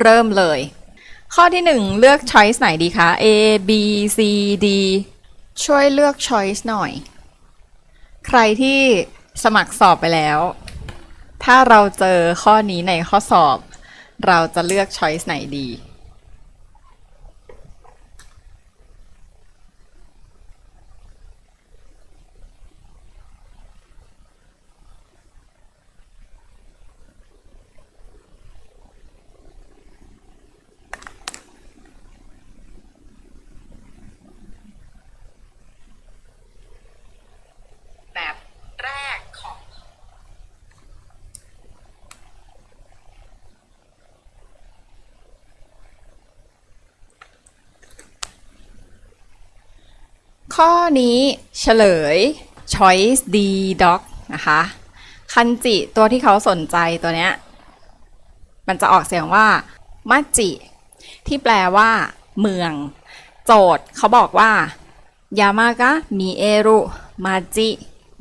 เริ่มเลย ข้อที่ 1 เลือก choice ไหนดีคะ A B C D ช่วยเลือก choice หน่อย ใครที่สมัครสอบไปแล้ว ถ้าเราเจอข้อนี้ในข้อสอบ เราจะเลือก choice ไหนดี แบบแรกของ ข้อนี้เฉลย choice D dog นะคะ คันจิตัวที่เขาสนใจตัวเนี้ย มันจะออกเสียงว่ามัจิ ที่แปลว่า เมือง โจทย์เขาบอกว่ายามากะมีเอรุมาจิ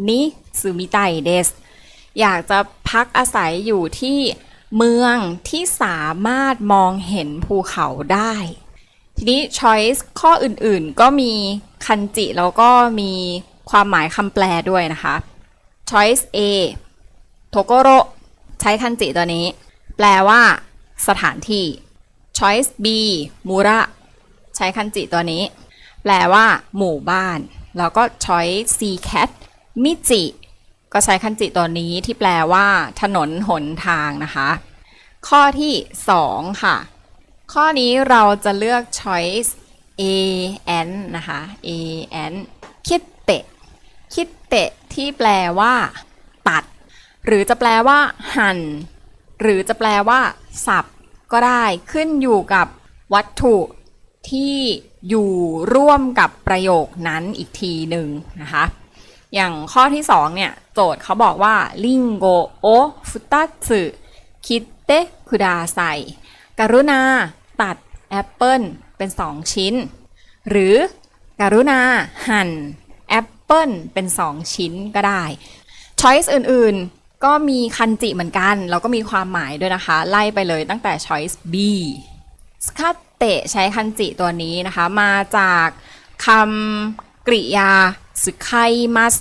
นิซูมิไตเดสอยากจะพักอาศัยอยู่ที่เมืองที่สามารถมองเห็นภูเขาได้ ทีนี้ choice ข้ออื่นๆ ก็มีคันจิ แล้วก็มีความหมายคำแปลด้วยนะคะ choice A โทโกโรใช้คันจิตัวนี้ แปลว่า สถานที่ choice B มูระใช้คันจิตัวนี้ แปลว่า หมู่บ้าน แล้วก็ choice C cat มิจิ ก็ใช้คันจิตัวนี้ที่แปลว่า ถนนหนทางนะคะ ข้อที่ 2 ค่ะ ข้อนี้เราจะเลือก choice A N นะคะ A N คิดเตะคิดเตะที่แปลว่า ตัด หรือจะแปลว่า หั่น หรือจะแปลว่า สับ ก็ได้ขึ้นอยู่กับวัตถุที่อยู่ร่วมกับประโยคนั้นอีกทีหนึ่งนะคะ อย่างข้อที่2เนี่ย โจทย์เขาบอกว่าลิงโกโอฟุตัตสึคิเตะคุดาไซกรุณา ตัดแอปเปิลเป็น 2 ชิ้น หรือกรุณาหั่นแอปเปิลเป็น 2 ชิ้นก็ได้ choice อื่นๆ ก็มีคันจิเหมือนกัน แล้วก็มีความหมายด้วยนะคะ ไล่ไปเลยตั้งแต่ choice B สคัตเตะใช้คันจิตัวนี้นะคะ มาจากคำกริยาสึไคมัส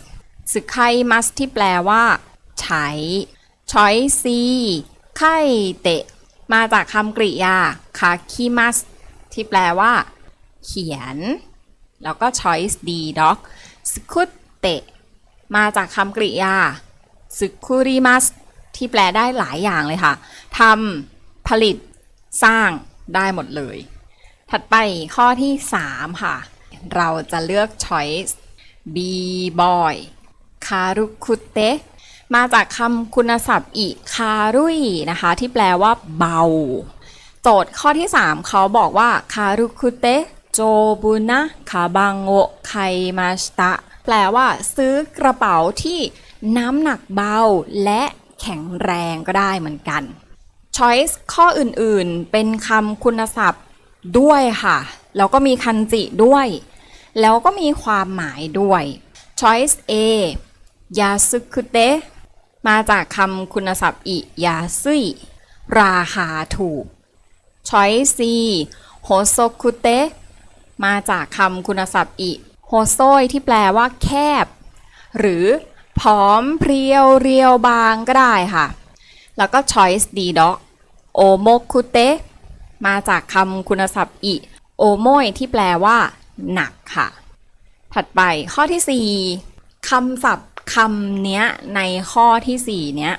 สึไคมัสที่แปลว่า ใช้ choice C ไคเตะ มาจากคำกริยาคาคิมัสที่แปลว่า เขียน แล้วก็ choice D dog สคุตเตะมาจากคำกริยาสึคุริมัสที่แปลได้หลายอย่างเลยค่ะทำผลิต สร้างได้หมดเลย ถัดไปข้อที่ 3 ค่ะ เราจะเลือก choice B boy คารุคุเตะ มาจากคำคุณศัพท์อิคารุยนะคะ ที่แปลว่าเบา โจทย์ข้อที่ 3 เขาบอกว่าคารุคุเตะโจบุนะคาบังโอไคมาสตะแปลว่าซื้อกระเป๋าที่น้ำหนักเบาและแข็งแรงก็ได้เหมือนกัน choice ข้ออื่นๆ เป็นคำคุณศัพท์ด้วยค่ะ แล้วก็มีคันจิด้วย แล้วก็มีความหมายด้วย choice A ยาซึคุเตะ มาจากคำคุณศัพท์อิยาซุยราคาถูก choice C โฮโซคุเตะมาจากคำคุณศัพท์อิโฮโซยที่แปลว่าแคบ หรือผอมเพรียวเรียวบางก็ได้ค่ะ แล้วก็ choice D dog โอโมคุเตะมาจากคำคุณศัพท์อิโอโมยที่แปลว่า หนักค่ะ ถัดไปข้อที่ 4คำศัพท์ คำเนี้ยในข้อที่ 4 เนี้ย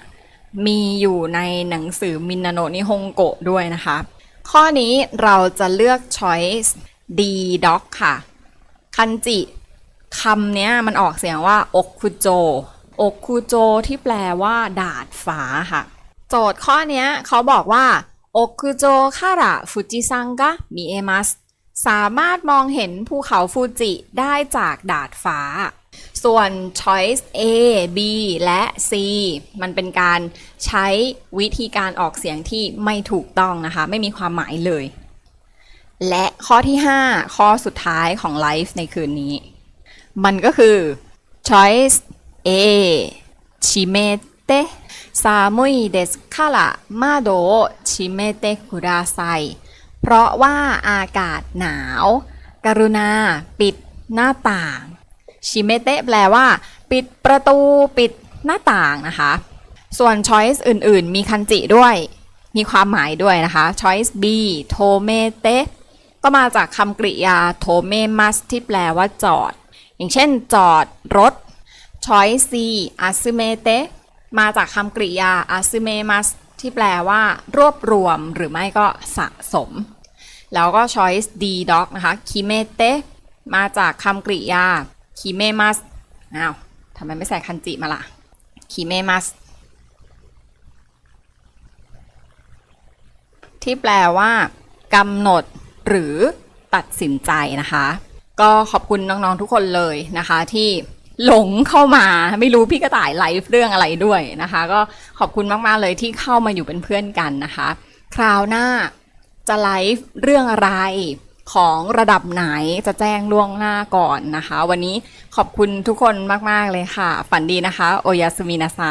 มีอยู่ในหนังสือมินนาโนนิฮงโกะด้วยนะคะ ข้อนี้เราจะเลือก choice D dog ค่ะ คันจิคำเนี้ยมันออกเสียงว่าอกคุโจอกคุโจที่แปลว่า ดาดฟ้าค่ะ โจทย์ข้อนี้เขาบอกว่าอกคุโจคาระฟูจิซังกะมีเอมัสสามารถมองเห็นภูเขาฟูจิได้จากดาดฟ้า ส่วน choice A B และ C มันเป็นการใช้วิธีการออกเสียงที่ไม่ถูกต้องนะคะ ไม่มีความหมายเลย และข้อที่ 5 ข้อสุดท้ายของไลฟ์ในคืนนี้ มันก็คือ choice A ชิเมเตะซามุยเดสคาระมาโดชิเมเตคุราไซเพราะว่าอากาศหนาว กรุณาปิดหน้าต่าง ชิเมเตะแปลว่า ปิดประตูปิดหน้าต่างนะคะ ส่วน choice อื่นๆ มีคันจิด้วย มีความหมายด้วยนะคะ choice B โทเมเตะก็มาจากคำกริยาโทเมมัสที่แปลว่าจอด อย่างเช่น จอดรถ choice C อาซึเมเตะมาจากคำกริยาอาซึเมมัสที่แปลว่า รวบรวมหรือไม่ก็สะสม แล้วก็ choice D dog นะคะคิเมเตะมาจากคำกริยา คิเมมัสอ้าวทำไมไม่ใส่คันจิมาล่ะคิเมมัสที่แปลว่ากำหนดหรือตัดสินใจนะคะ ก็ขอบคุณน้องๆทุกคนเลยนะคะที่หลงเข้ามาไม่รู้พี่กระต่ายไลฟ์เรื่องอะไรด้วยนะคะ ก็ขอบคุณมากๆเลยที่เข้ามาอยู่เป็นเพื่อนกันนะคะ คราวหน้าจะไลฟ์เรื่องอะไร ของระดับไหนจะแจ้งล่วงหน้าก่อนนะคะ วันนี้ขอบคุณทุกคนมาก ๆ เลยค่ะ ฝันดีนะคะ โอยาสุมินาไซ